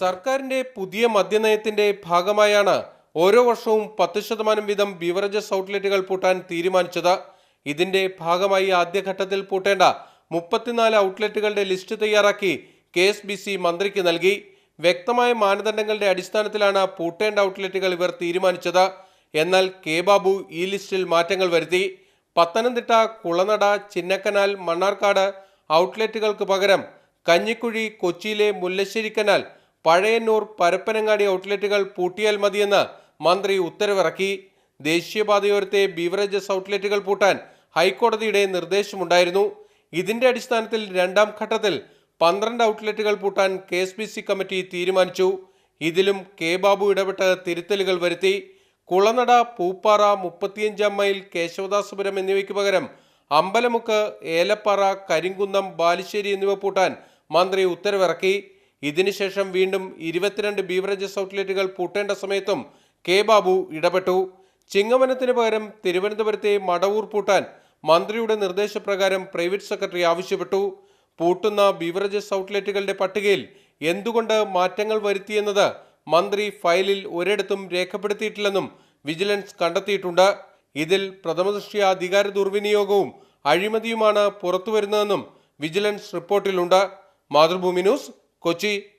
സർക്കാരിന്റെ പുതിയ മദ്യനയത്തിന്റെ ഭാഗമായാണ് ഓരോ വർഷവും പത്ത് ശതമാനം വീതം ബീവറേജസ് ഔട്ട്ലെറ്റുകൾ പൂട്ടാൻ തീരുമാനിച്ചത്. ഇതിന്റെ ഭാഗമായി ആദ്യഘട്ടത്തിൽ പൂട്ടേണ്ട മുപ്പത്തിനാല് ഔട്ട്ലെറ്റുകളുടെ ലിസ്റ്റ് തയ്യാറാക്കി കെ എസ് ബി സി മന്ത്രിക്ക് നൽകി. വ്യക്തമായ മാനദണ്ഡങ്ങളുടെ അടിസ്ഥാനത്തിലാണ് പൂട്ടേണ്ട ഔട്ട്ലെറ്റുകൾ ഇവർ തീരുമാനിച്ചത്. എന്നാൽ കെ ബാബു ഈ ലിസ്റ്റിൽ മാറ്റങ്ങൾ വരുത്തി. പത്തനംതിട്ട കുളനട ചിന്നക്കനാൽ മണ്ണാർക്കാട് ഔട്ട്ലെറ്റുകൾക്ക് പകരം കഞ്ഞിക്കുഴി കൊച്ചിയിലെ മുല്ലശ്ശേരി കനാൽ പഴയന്നൂർ പരപ്പനങ്ങാടി ഔട്ട്ലെറ്റുകൾ പൂട്ടിയാൽ മതിയെന്ന് മന്ത്രി ഉത്തരവിറക്കി. ദേശീയപാതയോരത്തെ ബീവറേജസ് ഔട്ട്ലെറ്റുകൾ പൂട്ടാൻ ഹൈക്കോടതിയുടെ നിർദ്ദേശമുണ്ടായിരുന്നു. ഇതിന്റെ അടിസ്ഥാനത്തിൽ രണ്ടാം ഘട്ടത്തിൽ പന്ത്രണ്ട് ഔട്ട്ലെറ്റുകൾ പൂട്ടാൻ കെ കമ്മിറ്റി തീരുമാനിച്ചു. ഇതിലും കെ ബാബു ഇടപെട്ട് തിരുത്തലുകൾ വരുത്തി. കുളനട പൂപ്പാറ മുപ്പത്തിയഞ്ചാം മൈൽ കേശവദാസപുരം എന്നിവയ്ക്ക് പകരം അമ്പലമുക്ക് ഏലപ്പാറ കരിങ്കുന്നം ബാലുശ്ശേരി എന്നിവ പൂട്ടാൻ മന്ത്രി ഉത്തരവിറക്കി. ഇതിനുശേഷം വീണ്ടും ഇരുപത്തിരണ്ട് ബീവറേജസ് ഔട്ട്ലെറ്റുകൾ പൂട്ടേണ്ട സമയത്തും കെ ബാബു ഇടപെട്ടു. ചിങ്ങവനത്തിന് പകരം തിരുവനന്തപുരത്തെ മടവൂർ പൂട്ടാൻ മന്ത്രിയുടെ നിർദ്ദേശപ്രകാരം പ്രൈവറ്റ് സെക്രട്ടറി ആവശ്യപ്പെട്ടു. പൂട്ടുന്ന ബീവറേജസ് ഔട്ട്ലെറ്റുകളുടെ പട്ടികയിൽ എന്തുകൊണ്ട് മാറ്റങ്ങൾ വരുത്തിയെന്നത് മന്ത്രി ഫയലിൽ ഒരിടത്തും രേഖപ്പെടുത്തിയിട്ടില്ലെന്നും വിജിലൻസ് കണ്ടെത്തിയിട്ടുണ്ട്. ഇതിൽ പ്രഥമദൃഷ്ട്യ അധികാര ദുർവിനിയോഗവും അഴിമതിയുമാണ് പുറത്തുവരുന്നതെന്നും വിജിലൻസ് റിപ്പോർട്ടിലുണ്ട്. മാതൃഭൂമി ന്യൂസ് कोची